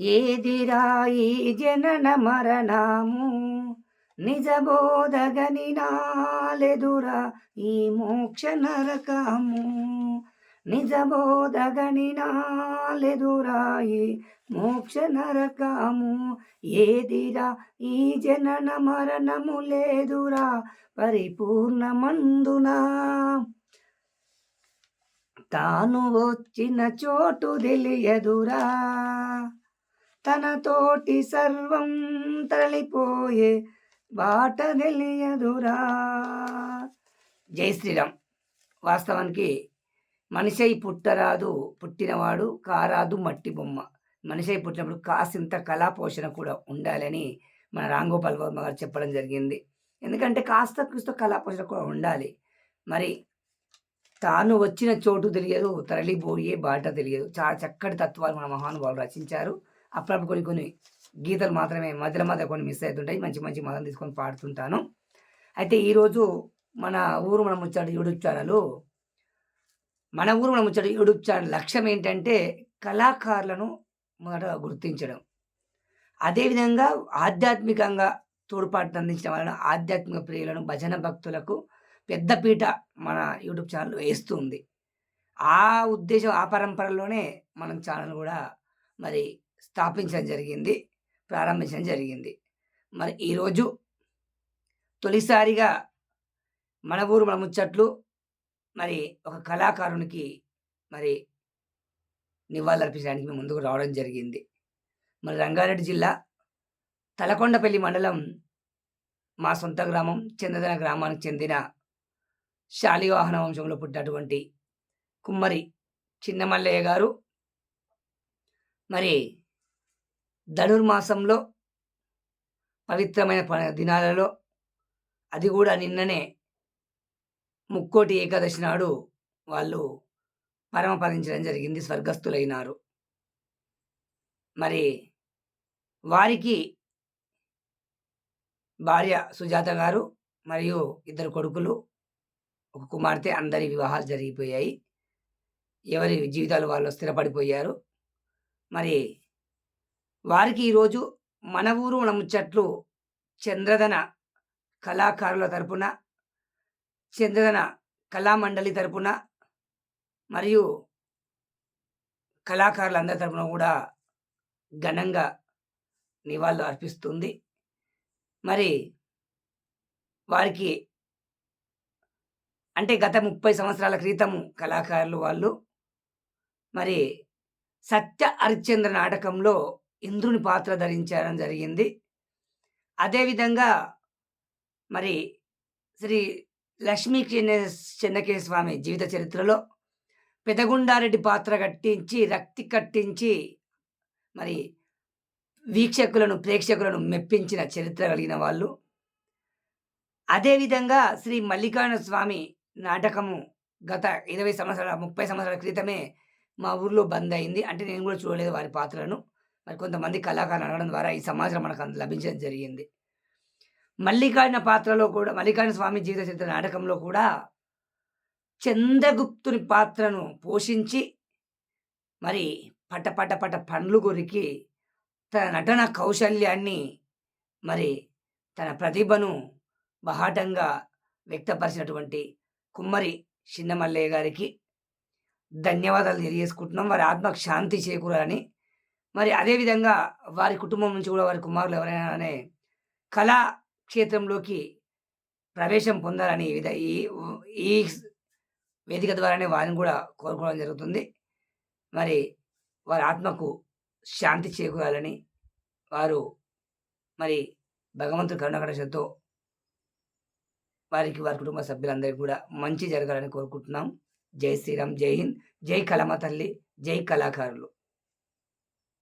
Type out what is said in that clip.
ఏదిరాయి జనన మరణము? నిజబోధగని నాలెదురా ఈ మోక్ష నరకము? నిజబోధగని నాలెదురాయి మోక్ష నరకము? ఏదిరా ఈ జనన మరణము లేదురా పరిపూర్ణమందునా? తాను వచ్చిన చోటు తెలియదురా. తనతోటి సర్వం తరలిపోయే బాట తెలియదురా జై శ్రీరామ్. వాస్తవానికి మనిషై పుట్టరాదు పుట్టినవాడు కారాదు మట్టి బొమ్మ. మనిషై పుట్టినప్పుడు కాసింత కళా పోషణ కూడా ఉండాలని మన రాంగోపాల్ వర్మ గారు చెప్పడం జరిగింది. ఎందుకంటే కాస్త కూస్త కళా పోషణ కూడా ఉండాలి. మరి తాను వచ్చిన చోటు తెలియదు తరలిపోయే బాట తెలియదు. చాలా చక్కటి తత్వాలు మన మహానుభావులు రచించారు. అప్పుడప్పుడు కొన్ని కొన్ని గీతలు మాత్రమే మధ్యలో మధ్య కొన్ని మిస్ అవుతుంటాయి. మంచి మంచి మతం తీసుకొని పాడుతుంటాను. అయితే ఈరోజు మన ఊరు మన ముచ్చట యూట్యూబ్ ఛానల్ మన ఊరు మన ముచ్చట యూట్యూబ్ ఛానల్ లక్ష్యం ఏంటంటే కళాకారులను మొదట గుర్తించడం. అదేవిధంగా ఆధ్యాత్మికంగా తోడ్పాటు అందించడం వలన ఆధ్యాత్మిక ప్రియులను భజన భక్తులకు పెద్దపీట మన యూట్యూబ్ ఛానల్ వేస్తుంది. ఆ ఉద్దేశం ఆ పరంపరలోనే మనం ఛానల్ కూడా మరి స్థాపించడం జరిగింది ప్రారంభించడం జరిగింది. మరి ఈరోజు తొలిసారిగా మన ఊరు మన ముచ్చట్లు మరి ఒక కళాకారునికి మరి నివాళులర్పించడానికి మేము ముందుకు రావడం జరిగింది. మరి రంగారెడ్డి జిల్లా తలకొండపల్లి మండలం మా సొంత గ్రామం చంద్రదన గ్రామానికి చెందిన శాలివాహన వంశంలో పుట్టినటువంటి కుమ్మరి చిన్నమల్లయ్య గారు. మరి ధనుర్మాసంలో పవిత్రమైన దినాలలో అది కూడా నిన్ననే ముక్కోటి ఏకాదశి నాడు వాళ్ళు పరమపదించడం జరిగింది స్వర్గస్థులైనారు. మరి వారికి భార్య సుజాత గారు మరియు ఇద్దరు కొడుకులు ఒక కుమార్తె అందరి వివాహాలు జరిగిపోయాయి. ఎవరి జీవితాలు వాళ్ళు స్థిరపడిపోయారు. మరి వారికి ఈరోజు మన ఊరు మన ముచ్చట్లు చంద్రధన కళాకారుల తరపున చంద్రధన కళామండలి తరపున మరియు కళాకారులందరి తరపున కూడా ఘనంగా నివాళులు అర్పిస్తుంది. మరి వారికి అంటే గత ముప్పై సంవత్సరాల క్రితము కళాకారులు వాళ్ళు మరి సత్య హరిశ్చంద్ర నాటకంలో ఇంద్రుని పాత్ర ధరించడం జరిగింది. అదేవిధంగా మరి శ్రీ లక్ష్మీ చెన్నకే స్వామి జీవిత చరిత్రలో పెదగుండారెడ్డి పాత్ర కట్టించి రక్తి కట్టించి మరి వీక్షకులను ప్రేక్షకులను మెప్పించిన చరిత్ర కలిగిన వాళ్ళు. అదేవిధంగా శ్రీ మల్లికార్జున స్వామి నాటకము గత ఇరవై సంవత్సరాల ముప్పై సంవత్సరాల క్రితమే మా ఊర్లో బంద్ అయింది అంటే నేను కూడా చూడలేదు వారి పాత్రలను మరి కొంతమంది కళాకారులు అడగడం ద్వారా ఈ సమాచారం మనకు అంత లభించడం జరిగింది. మల్లికార్జున పాత్రలో కూడా మల్లికార్జున స్వామి జీవిత చరిత్ర నాటకంలో కూడా చంద్రగుప్తుని పాత్రను పోషించి మరి పట పట పట పండ్లు కొరికి తన నటన కౌశల్యాన్ని మరి తన ప్రతిభను బహాటంగా వ్యక్తపరిచినటువంటి కుమ్మరి చిన్నమల్లయ్య గారికి ధన్యవాదాలు తెలియజేసుకుంటున్నాం. వారి ఆత్మకు శాంతి చేకూరాలని మరి అదేవిధంగా వారి కుటుంబం నుంచి కూడా వారి కుమారులు ఎవరైనా అనే కళా క్షేత్రంలోకి ప్రవేశం పొందాలని ఈ విధ ఈ ఈ వేదిక ద్వారానే వారిని కూడా కోరుకోవడం జరుగుతుంది. మరి వారి ఆత్మకు శాంతి చేకూరాలని వారు మరి భగవంతుడు కరుణకటశతో వారికి వారి కుటుంబ సభ్యులందరికీ కూడా మంచి జరగాలని కోరుకుంటున్నాం. జై శ్రీరామ్ జై హింద్ జై కలమ తల్లి జై కళాకారులు.